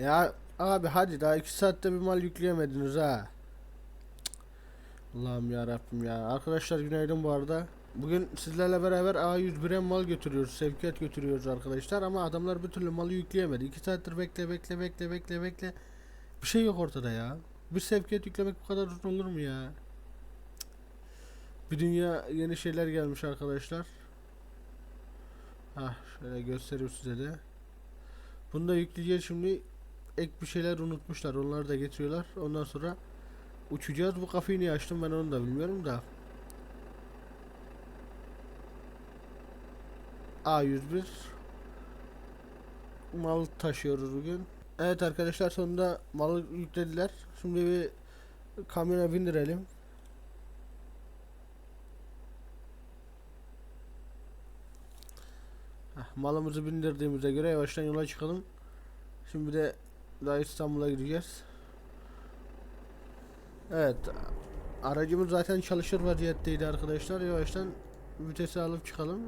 Ya abi hadi daha 2 saatte bir mal yükleyemediniz ha. Allah'ım ya Rabbim ya. Arkadaşlar günaydın bu arada. Bugün sizlerle beraber A101'e mal götürüyoruz. Sevkiyat götürüyoruz arkadaşlar ama adamlar bir türlü malı yükleyemedi. 2 saattir bekle bekle bekle bekle bekle. Bir şey yok ortada ya. Bir sevkiyat yüklemek bu kadar uzun olur mu ya? Bir dünya yeni şeyler gelmiş arkadaşlar. Ah şöyle göstereyim size de. Bunu da yükleyeceğiz şimdi. Ek bir şeyler unutmuşlar. Onları da getiriyorlar. Ondan sonra uçacağız. Bu kafayı niye açtım ben onu da bilmiyorum da. A101 mal taşıyoruz bugün. Evet arkadaşlar sonunda malı yüklediler. Şimdi bir kamyona bindirelim. Heh, malımızı bindirdiğimize göre yavaştan yola çıkalım. Şimdi de daha İstanbul'a gideceğiz. Evet. Aracımız zaten çalışır vaziyetteydi arkadaşlar. Yavaştan vitesi alıp çıkalım.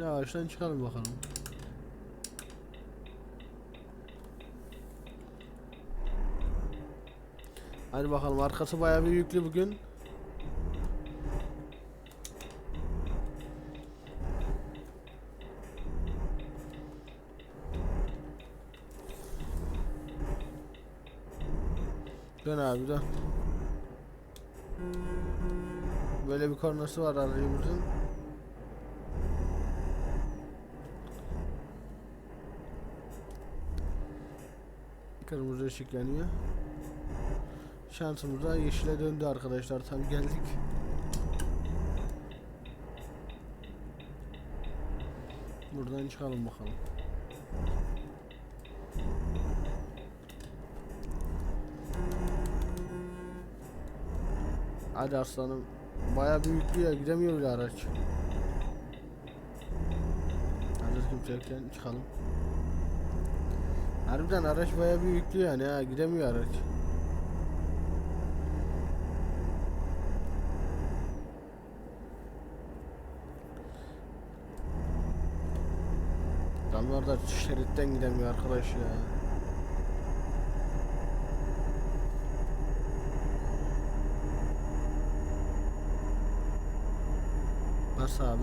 Yavaştan çıkalım bakalım. Hadi bakalım arkası bayağı bir yüklü bugün. Dön abi dön. Böyle bir kornası var aracımızın. Kırmızı ışık yanıyor. Şansımıza yeşile döndü arkadaşlar. Tam geldik. Buradan çıkalım bakalım. Hadi aslanım. Bayağı büyüklü ya gidemiyor bile araç. Hazır kimse yokken çıkalım. Harbiden araç bayağı büyüklü yani ha gidemiyor araç. Adamlar da şeritten gidemiyor arkadaş ya. Nasıl abi?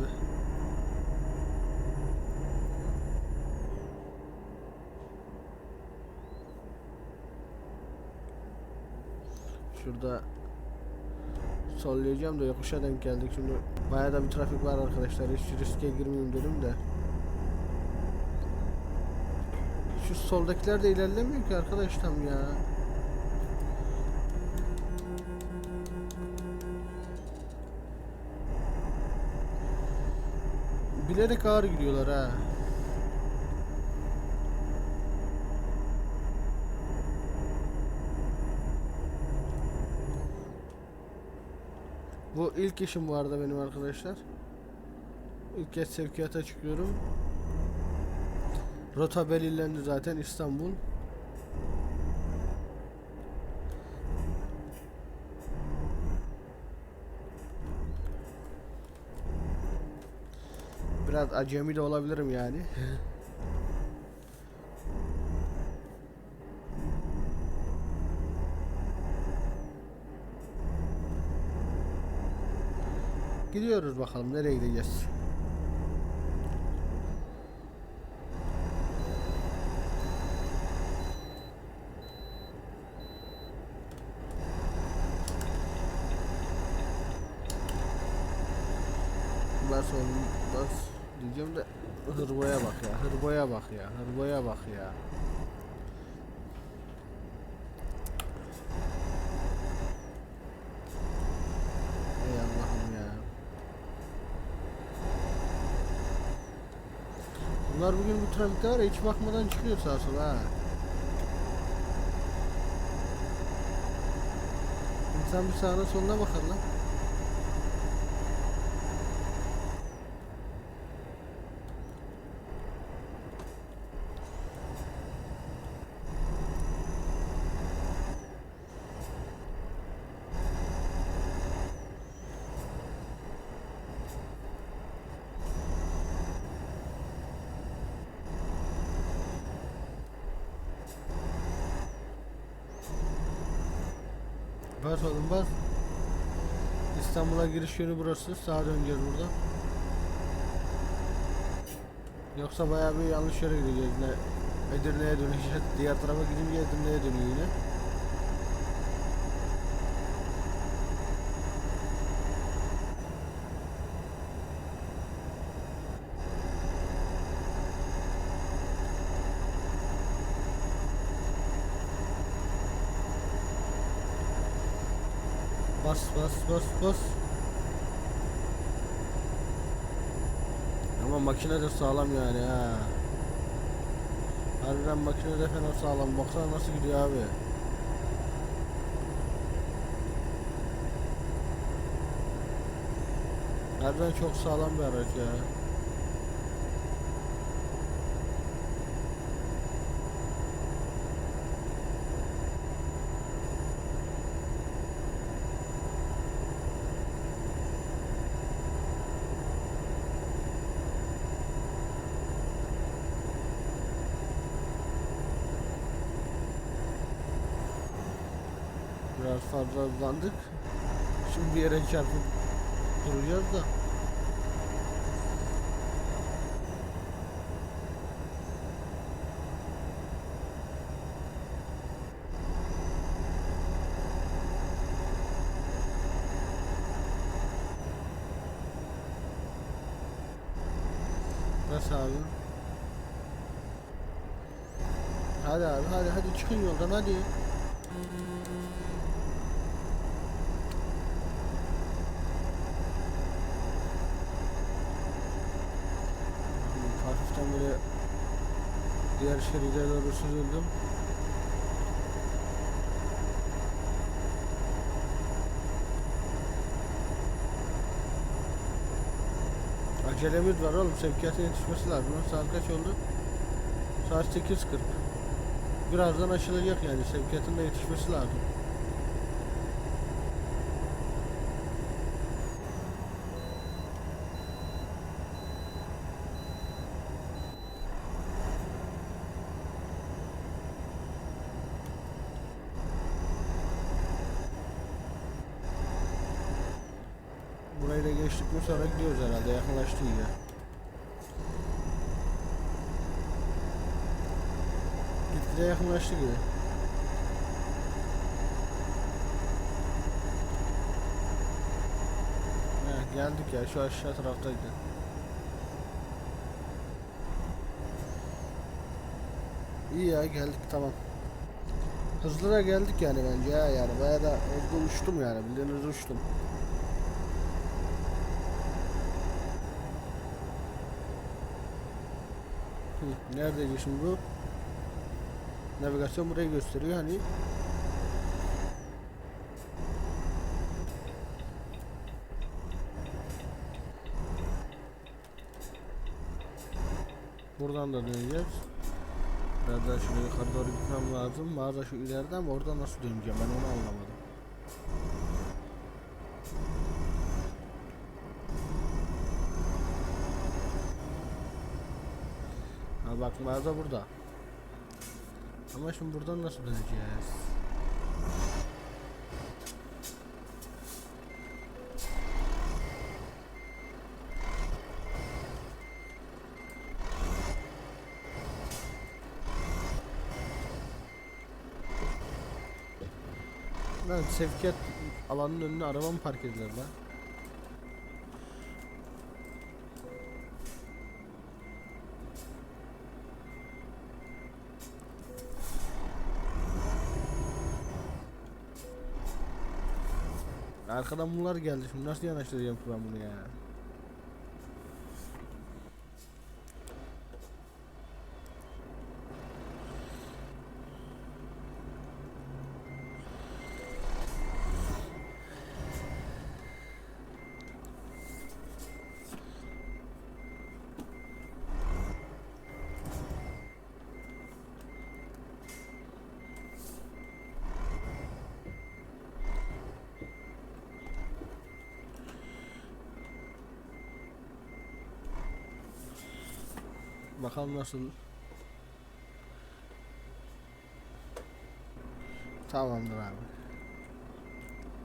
Şurada sollayacağım da yokuşa denk geldik şimdi. Bayağı da bir trafik var arkadaşlar. Hiç riske girmeyeyim dedim de. Şu soldakiler de ilerlemiyor ki arkadaşım ya. Bilerek ağır gidiyorlar ha. Bu ilk işim bu arada benim arkadaşlar. İlk kez sevkiyata çıkıyorum. Rota belirlendi zaten İstanbul. Biraz acemi de olabilirim yani. Gidiyoruz bakalım nereye gideceğiz. Oğlum bas diyeceğim de hırboya bak ya hırboya bak ya hırboya bak ya. Ey Allah'ım ya. Bunlar bugün bu trafikte var hiç bakmadan çıkıyor sağa sola ha. İnsan bir sağına soluna bakar lan. Bas oğlum. İstanbul'a giriş yönü burası. Sağa döneceğiz burada. Yoksa bayağı bir yanlış yere gideceğiz. Ne Edirne'ye döneceğiz. Diğer tarafa gidince Edirne'ye dönüyor yine. Bas bas bas bas. Ama makine de sağlam yani ha. Harbiden makine de fena sağlam. Baksana nasıl gidiyor abi. Harbiden çok sağlam bir araç ya. Biraz fazla hızlandık. Şimdi bir yere çarpıp duracağız da. Nasıl abi? Hadi abi hadi hadi çıkın yoldan hadi. Böyle diğer şeride doğru süzüldüm. Acelemiz var oğlum sevkiyatın yetişmesi lazım. Saat kaç oldu? Saat 8.40 Birazdan açılacak yani sevkiyatın da yetişmesi lazım. Burayı da geçtik mi sonra gidiyoruz herhalde yakınlaştı ya. Gitgide yakınlaştı gibi. Heh, geldik ya şu aşağı taraftaydı. İyi ya geldik tamam. Hızlı da geldik yani bence ya yani bayağı da uçtum yani bildiğiniz uçtum. Hı, Neredeydi şimdi bu? Navigasyon burayı gösteriyor hani. Buradan da döneceğiz. Biraz daha şöyle yukarı doğru gitmem lazım. Mağaza şu ileride ama orada nasıl döneceğim ben onu anlamadım. Ha bak mağaza burada. Ama şimdi buradan nasıl döneceğiz? Lan sevkiyat alanının önüne araba mı park edilir lan? Arkadan bunlar geldi şimdi nasıl yanaştıracağım ben bunu ya? Bakalım nasıl. Tamamdır abi.